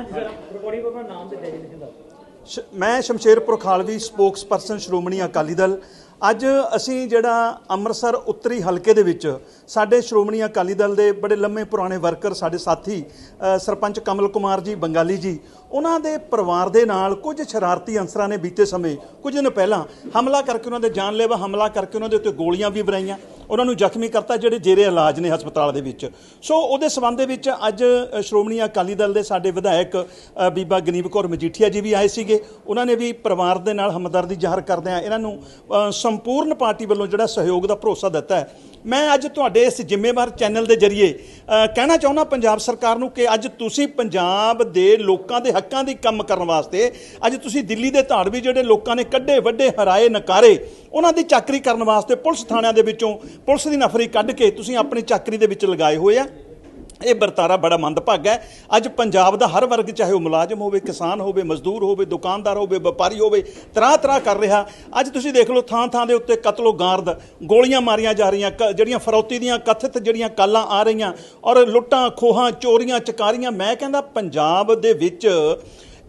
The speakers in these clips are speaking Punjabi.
ਹਾਂਜੀ ਸਰ ਰਿਕਾਰਡਿੰਗ ਆਪਣਾ ਨਾਮ ਤੇ ਡੈਜੀਨੇਸ਼ਨ ਦਾ ਮੈਂ ਸ਼ਮਸ਼ੇਰਪੁਰ ਖਾਲਵੀ ਸਪੋਕਸਪਰਸਨ ਸ਼੍ਰੋਮਣੀ ਅਕਾਲੀ ਦਲ ਅੱਜ ਅਸੀਂ ਜਿਹੜਾ ਅੰਮ੍ਰਿਤਸਰ ਉੱਤਰੀ ਹਲਕੇ ਦੇ ਵਿੱਚ ਸਾਡੇ ਸ਼੍ਰੋਮਣੀ ਅਕਾਲੀ ਦਲ ਦੇ ਬੜੇ ਲੰਮੇ ਪੁਰਾਣੇ ਵਰਕਰ, ਸਾਡੇ ਸਾਥੀ ਸਰਪੰਚ ਕਮਲ ਕੁਮਾਰ ਜੀ, ਬੰਗਾਲੀ ਜੀ, ਉਹਨਾਂ ਦੇ ਪਰਿਵਾਰ ਦੇ ਨਾਲ ਕੁਝ ਸ਼ਰਾਰਤੀ ਅਨਸਰਾਂ ਨੇ ਬੀਤੇ ਸਮੇਂ, ਕੁਝ ਦਿਨ ਪਹਿਲਾਂ ਹਮਲਾ ਕਰਕੇ ਉਹਨਾਂ ਦੇ ਜਾਨਲੇਵਾ ਹਮਲਾ ਕਰਕੇ ਉਹਨਾਂ ਦੇ ਉੱਤੇ ਗੋਲੀਆਂ ਵੀ ਵਰਾਈਆਂ, ਉਹਨਾਂ ਨੂੰ ਜ਼ਖਮੀ ਕਰਤਾ ਜਿਹੜੇ ਜੇਰੇ ਇਲਾਜ ਨੇ ਹਸਪਤਾਲ ਦੇ ਵਿੱਚ। ਸੋ ਉਹਦੇ ਸਬੰਧ ਦੇ ਵਿੱਚ ਅੱਜ ਸ਼੍ਰੋਮਣੀ ਅਕਾਲੀ ਦਲ ਦੇ ਸਾਡੇ ਵਿਧਾਇਕ ਬੀਬਾ ਗਨੀਬ ਕੌਰ ਮਜੀਠੀਆ ਜੀ ਵੀ ਆਏ ਸੀਗੇ। ਉਹਨਾਂ ਨੇ ਵੀ ਪਰਿਵਾਰ ਦੇ ਨਾਲ ਹਮਦਰਦੀ ਜ਼ਾਹਰ ਕਰਦਿਆਂ ਇਹਨਾਂ ਨੂੰ ਸੰਪੂਰਨ ਪਾਰਟੀ ਵੱਲੋਂ ਜਿਹੜਾ ਸਹਿਯੋਗ ਦਾ ਭਰੋਸਾ ਦਿੱਤਾ ਹੈ। ਮੈਂ ਅੱਜ ਤੁਹਾਡੇ ਇਸ ਜ਼ਿੰਮੇਵਾਰ ਚੈਨਲ ਦੇ ਜ਼ਰੀਏ ਕਹਿਣਾ ਚਾਹੁੰਦਾ ਪੰਜਾਬ ਸਰਕਾਰ ਨੂੰ ਕਿ ਅੱਜ ਤੁਸੀਂ ਪੰਜਾਬ ਦੇ ਲੋਕਾਂ ਦੇ ਹੱਕਾਂ ਦੀ ਕੰਮ ਕਰਨ ਵਾਸਤੇ, ਅੱਜ ਤੁਸੀਂ ਦਿੱਲੀ ਦੇ ਧਾੜ ਵੀ ਜਿਹੜੇ ਲੋਕਾਂ ਨੇ ਕੱਢੇ, ਵੱਡੇ, ਹਰਾਏ, ਨਕਾਰੇ, ਉਹਨਾਂ ਦੀ ਚਾਕਰੀ ਕਰਨ ਵਾਸਤੇ ਪੁਲਿਸ ਥਾਣਿਆਂ ਦੇ ਵਿੱਚੋਂ ਪੁਲਿਸ ਦੀ ਨਫਰੀ ਕੱਢ ਕੇ ਤੁਸੀਂ ਆਪਣੀ ਚਾਕਰੀ ਦੇ ਵਿੱਚ ਲਗਾਏ ਹੋਏ ਆ। ਇਹ ਵਰਤਾਰਾ ਬੜਾ ਮੰਦਭਾਗਾ ਹੈ। ਅੱਜ ਪੰਜਾਬ ਦਾ ਹਰ ਵਰਗ, ਚਾਹੇ ਉਹ ਮੁਲਾਜ਼ਮ ਹੋਵੇ, ਕਿਸਾਨ ਹੋਵੇ, ਮਜ਼ਦੂਰ ਹੋਵੇ, ਦੁਕਾਨਦਾਰ ਹੋਵੇ, ਵਪਾਰੀ ਹੋਵੇ ਤਰ੍ਹਾਂ ਤਰ੍ਹਾਂ ਕਰ ਰਿਹਾ। ਅੱਜ ਤੁਸੀਂ ਦੇਖ ਲਓ ਥਾਂ ਥਾਂ ਦੇ ਉੱਤੇ ਕਤਲੋ ਗਾਰਦ। ਗੋਲੀਆਂ ਮਾਰੀਆਂ ਜਾ ਰਹੀਆਂ, ਕ- ਜਿਹੜੀਆਂ ਫਰੌਤੀ ਦੀਆਂ ਕਥਿਤ ਜਿਹੜੀਆਂ ਕਾਲਾਂ ਆ ਰਹੀਆਂ ਔਰ ਲੁੱਟਾਂ, ਖੋਹਾਂ, ਚੋਰੀਆਂ, ਚਕਾਰੀਆਂ। ਮੈਂ ਕਹਿੰਦਾ ਪੰਜਾਬ ਦੇ ਵਿੱਚ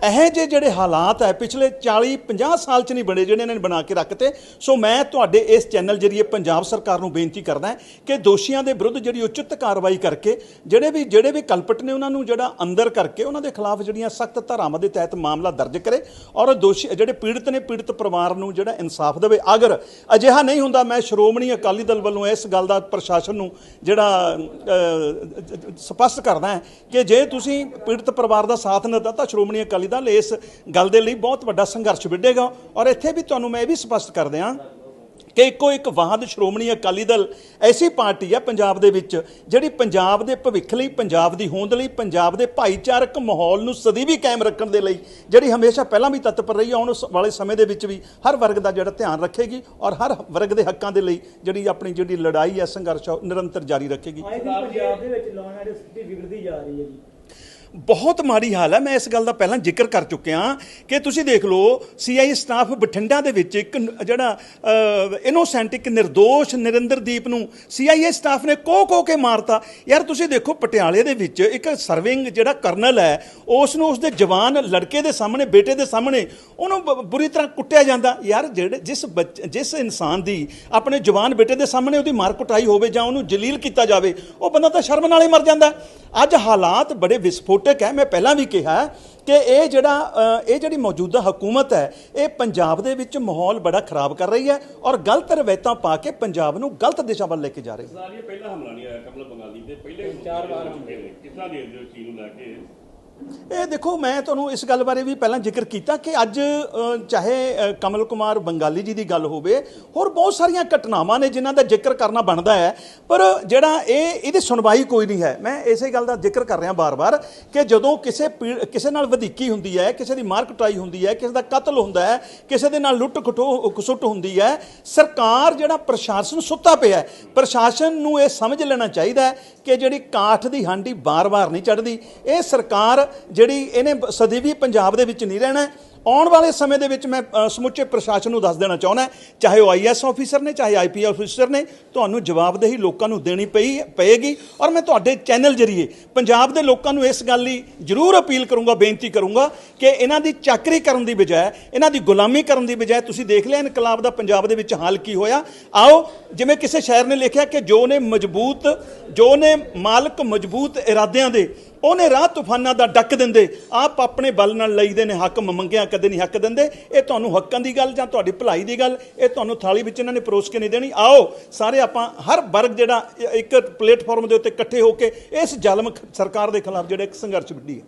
ਇਹ ਜੇ ਜਿਹੜੇ ਹਾਲਾਤ ਹੈ ਪਿਛਲੇ 40 50 ਸਾਲ ਚ ਨਹੀਂ ਬਣੇ ਜਿਹੜੇ ਇਹਨਾਂ ਨੇ ਬਣਾ ਕੇ ਰੱਖਤੇ। ਸੋ ਮੈਂ ਤੁਹਾਡੇ ਇਸ ਚੈਨਲ ਜਰੀਏ ਪੰਜਾਬ ਸਰਕਾਰ ਨੂੰ ਬੇਨਤੀ ਕਰਦਾ ਕਿ ਦੋਸ਼ੀਆਂ ਦੇ ਵਿਰੁੱਧ ਜਿਹੜੀ ਉਚਿਤ ਕਾਰਵਾਈ ਕਰਕੇ ਜਿਹੜੇ ਵੀ ਜਿਹੜੇ ਵੀ ਕਲਪਟ ਨੇ ਉਹਨਾਂ ਨੂੰ ਜਿਹੜਾ ਅੰਦਰ ਕਰਕੇ ਉਹਨਾਂ ਦੇ ਖਿਲਾਫ ਜਿਹੜੀਆਂ ਸਖਤ ਧਾਰਾਵਾਂ ਦੇ ਤਹਿਤ ਮਾਮਲਾ ਦਰਜ ਕਰੇ ਔਰ ਦੋਸ਼ੀ ਜਿਹੜੇ ਪੀੜਤ ਨੇ ਪੀੜਤ ਪਰਿਵਾਰ ਨੂੰ ਜਿਹੜਾ ਇਨਸਾਫ ਦੇਵੇ। ਅਗਰ ਅਜਿਹਾ ਨਹੀਂ ਹੁੰਦਾ ਮੈਂ ਸ਼੍ਰੋਮਣੀ ਅਕਾਲੀ ਦਲ ਵੱਲੋਂ ਇਸ ਗੱਲ ਦਾ ਪ੍ਰਸ਼ਾਸਨ ਨੂੰ ਜਿਹੜਾ ਅ, ਸਪਸ਼ਟ ਕਰਦਾ ਕਿ ਜੇ ਤੁਸੀਂ ਪੀੜਤ ਪਰਿਵਾਰ ਦਾ ਸਾਥ ਨਾ ਦਿੱਤਾ ਤਾਂ ਸ਼੍ਰੋਮਣੀ ਅਕਾਲੀ ਦਲ ਇਸ ਗੱਲ ਦੇ ਲਈ ਬਹੁਤ ਵੱਡਾ ਸੰਘਰਸ਼ ਵਿੱਢੇਗਾ। ਔਰ ਇੱਥੇ ਵੀ ਤੁਹਾਨੂੰ ਮੈਂ ਇਹ ਵੀ ਸਪਸ਼ਟ ਕਰ ਦਿਆਂ ਕਿ ਇੱਕੋ ਇੱਕ ਵਾਹਦ ਸ਼੍ਰੋਮਣੀ ਅਕਾਲੀ ਦਲ ਐਸੀ ਪਾਰਟੀ ਹੈ ਪੰਜਾਬ ਦੇ ਵਿੱਚ ਜਿਹੜੀ ਪੰਜਾਬ ਦੇ ਭਵਿੱਖ ਲਈ, ਪੰਜਾਬ ਦੀ ਹੋਂਦ ਲਈ, ਪੰਜਾਬ ਦੇ ਭਾਈਚਾਰਕ ਮਾਹੌਲ ਨੂੰ ਸਦੀਵੀ ਕਾਇਮ ਰੱਖਣ ਦੇ ਲਈ ਜਿਹੜੀ ਹਮੇਸ਼ਾ ਪਹਿਲਾਂ ਵੀ ਤਤਪਰ ਰਹੀ ਹੈ ਆਉਣ ਉਸ ਵਾਲੇ ਸਮੇਂ ਦੇ ਵਿੱਚ ਵੀ ਹਰ ਵਰਗ ਦਾ ਜਿਹੜਾ ਧਿਆਨ ਰੱਖੇਗੀ ਔਰ ਹਰ ਵਰਗ ਦੇ ਹੱਕਾਂ ਦੇ ਲਈ ਜਿਹੜੀ ਆਪਣੀ ਜਿਹੜੀ ਲੜਾਈ ਆ ਸੰਘਰਸ਼ ਹੈ, ਉਹ ਨਿਰੰਤਰ ਜਾਰੀ ਰੱਖੇਗੀ। ਪੰਜਾਬ ਦੇ ਵਿੱਚ ਲਾਅ ਐਂਡ ਸਥਿਤੀ ਵਿਗੜਦੀ ਜਾ ਰਹੀ ਹੈ ਜੀ। ਬਹੁਤ ਮਾੜੀ ਹਾਲ ਹੈ। ਮੈਂ ਇਸ ਗੱਲ ਦਾ ਪਹਿਲਾਂ ਜ਼ਿਕਰ ਕਰ ਚੁੱਕਿਆ ਕਿ ਤੁਸੀਂ ਦੇਖ ਲਓ ਸੀਆਈ ਸਟਾਫ ਬਠਿੰਡਾ ਦੇ ਵਿੱਚ ਇੱਕ ਜਿਹੜਾ ਇਨੋਸੈਂਟ ਇੱਕ નિર્ਦੋਸ਼ ਨਰਿੰਦਰਦੀਪ ਨੂੰ ਸੀਆਈਏ ਸਟਾਫ ਨੇ ਕੋ ਕੋ ਕੇ ਮਾਰਤਾ। ਯਾਰ ਤੁਸੀਂ ਦੇਖੋ, ਪਟਿਆਲੇ ਦੇ ਵਿੱਚ ਇੱਕ ਸਰਵਿੰਗ ਜਿਹੜਾ ਕਰਨਲ ਹੈ ਉਸ ਨੂੰ ਉਸਦੇ ਜਵਾਨ ਲੜਕੇ ਦੇ ਸਾਹਮਣੇ, ਬੇਟੇ ਦੇ ਸਾਹਮਣੇ ਉਹਨੂੰ ਬ- ਬੁਰੀ ਤਰ੍ਹਾਂ ਕੁੱਟਿਆ ਜਾਂਦਾ। ਯਾਰ ਜਿਹੜੇ, ਜਿਸ ਬੱਚ- ਜਿਸ ਇਨਸਾਨ ਦੀ ਆਪਣੇ ਜਵਾਨ ਬੇਟੇ ਦੇ ਸਾਹਮਣੇ ਉਹਦੀ ਮਾਰ ਕੁਟਾਈ ਹੋਵੇ ਜਾਂ ਉਹਨੂੰ ਜਲੀਲ ਕੀਤਾ ਜਾਵੇ, ਉਹ ਬੰਦਾ ਤਾਂ ਸ਼ਰਮ ਨਾਲ ਹੀ ਮਰ ਜਾਂਦਾ। ਅੱਜ ਹਾਲਾਤ ਬੜੇ ਵਿਸਫੋਟਕ ਹੈ ਮੈਂ ਪਹਿਲਾਂ ਵੀ ਕਿਹਾ ਕਿ ਇਹ ਜਿਹੜਾ ਇਹ ਜਿਹੜੀ ਮੌਜੂਦਾ ਹਕੂਮਤ ਹੈ, ਇਹ ਪੰਜਾਬ ਦੇ ਵਿੱਚ ਮਾਹੌਲ ਬੜਾ ਖਰਾਬ ਕਰ ਰਹੀ ਹੈ ਔਰ ਗਲਤ ਰਵਾਇਤਾਂ ਪਾ ਕੇ ਪੰਜਾਬ ਨੂੰ ਗਲਤ ਦਿਸ਼ਾ ਵੱਲ ਲੈ ਕੇ ਜਾ ਰਹੀ ਹੈ। ਪਹਿਲਾ ਹਮਲਾ ਨਹੀਂ ਆਇਆ ਕਮਲ ਬੰਗਾਲੀ ਦੇ ਪਹਿਲੇ ਚਾਰ ਵਾਰ ਚੁੱਕੇ ਨੇ ਕਿੰਨਾ ਦੇਖਦੇ ਹੋ ਇਸ ਨੂੰ ਲੈ ਕੇ ਇਹ ਦੇਖੋ, ਮੈਂ ਤੁਹਾਨੂੰ ਇਸ ਗੱਲ ਬਾਰੇ ਵੀ ਪਹਿਲਾਂ ਜ਼ਿਕਰ ਕੀਤਾ ਕਿ ਅੱਜ ਚਾਹੇ ਕਮਲ ਕੁਮਾਰ ਬੰਗਾਲੀ ਜੀ ਦੀ ਗੱਲ ਹੋਵੇ, ਹੋਰ ਬਹੁਤ ਸਾਰੀਆਂ ਘਟਨਾਵਾਂ ਨੇ ਜਿਨ੍ਹਾਂ ਦਾ ਜ਼ਿਕਰ ਕਰਨਾ ਬਣਦਾ ਹੈ। ਪਰ ਜਿਹੜਾ ਇਹ, ਇਹਦੀ ਸੁਣਵਾਈ ਕੋਈ ਨਹੀਂ ਹੈ। ਮੈਂ ਇਸੇ ਗੱਲ ਦਾ ਜ਼ਿਕਰ ਕਰ ਰਿਹਾ ਬਾਰ-ਬਾਰ ਕਿ ਜਦੋਂ ਕਿਸੇ ਪੀੜ- ਕਿਸੇ ਨਾਲ ਵਧੀਕੀ ਹੁੰਦੀ ਹੈ, ਕਿਸੇ ਦੀ ਮਾਰ ਕੁਟਾਈ ਹੁੰਦੀ ਹੈ, ਕਿਸੇ ਦਾ ਕਤਲ ਹੁੰਦਾ ਹੈ, ਕਿਸੇ ਦੇ ਨਾਲ ਲੁੱਟ ਖਟੋ, ਖਸੁੱਟ ਹੁੰਦੀ ਹੈ, ਸਰਕਾਰ ਜਿਹੜਾ ਪ੍ਰਸ਼ਾਸਨ ਸੁੱਤਾ ਪਿਆ ਹੈ, ਪ੍ਰਸ਼ਾਸਨ ਨੂੰ ਇਹ ਸਮਝ ਲੈਣਾ ਚਾਹੀਦਾ ਹੈ ਕਿ ਜਿਹੜੀ ਕਾਠ ਦੀ ਹਾਂਡੀ ਬਾਰ-ਬਾਰ ਨਹੀਂ ਚੜਦੀ ਇਹ ਸਰਕਾਰ ਜਿਹੜੀ ਇਹਨੇ ਸਦੀ ਵੀ ਪੰਜਾਬ ਦੇ ਵਿੱਚ ਨਹੀਂ ਰਹਿਣਾ ਆਉਣ ਵਾਲੇ ਸਮੇਂ ਦੇ ਵਿੱਚ ਮੈਂ ਸਮੁੱਚੇ ਪ੍ਰਸ਼ਾਸਨ ਨੂੰ ਦੱਸ ਦੇਣਾ ਚਾਹੁੰਦਾ ਚਾਹੇ ਉਹ ਆਈਐਸ ਆਫੀਸਰ ਨੇ, ਚਾਹੇ ਆਈਪੀਐਸ ਆਫੀਸਰ ਨੇ, ਤੁਹਾਨੂੰ ਜਵਾਬਦੇਹੀ ਲੋਕਾਂ ਨੂੰ ਦੇਣੀ ਪਈ, ਪਏਗੀ। ਔਰ ਮੈਂ ਤੁਹਾਡੇ ਚੈਨਲ ਜਰੀਏ ਪੰਜਾਬ ਦੇ ਲੋਕਾਂ ਨੂੰ ਇਸ ਗੱਲ ਲਈ ਜ਼ਰੂਰ ਅਪੀਲ ਕਰੂੰਗਾ, ਬੇਨਤੀ ਕਰੂੰਗਾ ਕਿ ਇਹਨਾਂ ਦੀ ਚਾਕਰੀ ਕਰਨ ਦੀ ਬਜਾਏ, ਇਹਨਾਂ ਦੀ ਗੁਲਾਮੀ ਕਰਨ ਦੀ ਬਜਾਏ ਤੁਸੀਂ ਦੇਖ ਲਿਆ ਇਨਕਲਾਬ ਦਾ ਪੰਜਾਬ ਦੇ ਵਿੱਚ ਹਾਲ ਕੀ ਹੋਇਆ। ਆਓ, ਜਿਵੇਂ ਕਿਸੇ ਸ਼ਾਇਰ ਨੇ ਲਿਖਿਆ ਕਿ ਜੋ ਨੇ ਮਜ਼ਬੂਤ, ਜੋ ਨੇ ਮਾਲਕ ਮਜ਼ਬੂਤ ਇਰਾਦਿਆਂ ਦੇ ਉਹਨੇ ਰਾਹ ਤੂਫਾਨਾਂ ਦਾ ਡੱਕ ਦਿੰਦੇ, ਆਪ ਆਪਣੇ ਬਲ ਨਾਲ ਲਈਦੇ ਨੇ, ਹੱਕ ਮੰਗਿਆ ਕਦੇ ਨਹੀਂ ਹੱਕ ਦਿੰਦੇ। ਇਹ ਤੁਹਾਨੂੰ ਹੱਕਾਂ ਦੀ ਗੱਲ ਜਾਂ ਤੁਹਾਡੀ ਭਲਾਈ ਦੀ ਗੱਲ, ਇਹ ਤੁਹਾਨੂੰ ਥਾਲੀ ਵਿੱਚ ਇਹਨਾਂ ਨੇ ਪਰੋਸ ਕੇ ਨਹੀਂ ਦੇਣੀ। ਆਓ, ਸਾਰੇ ਆਪਾਂ ਹਰ ਵਰਗ ਜਿਹੜਾ ਇੱਕ ਪਲੇਟਫਾਰਮ ਦੇ ਉੱਤੇ ਇਕੱਠੇ ਹੋ ਕੇ ਇਸ ਜ਼ਾਲਮ ਸਰਕਾਰ ਦੇ ਖਿਲਾਫ ਜਿਹੜਾ ਇੱਕ ਸੰਘਰਸ਼ ਵਿੱਢੀ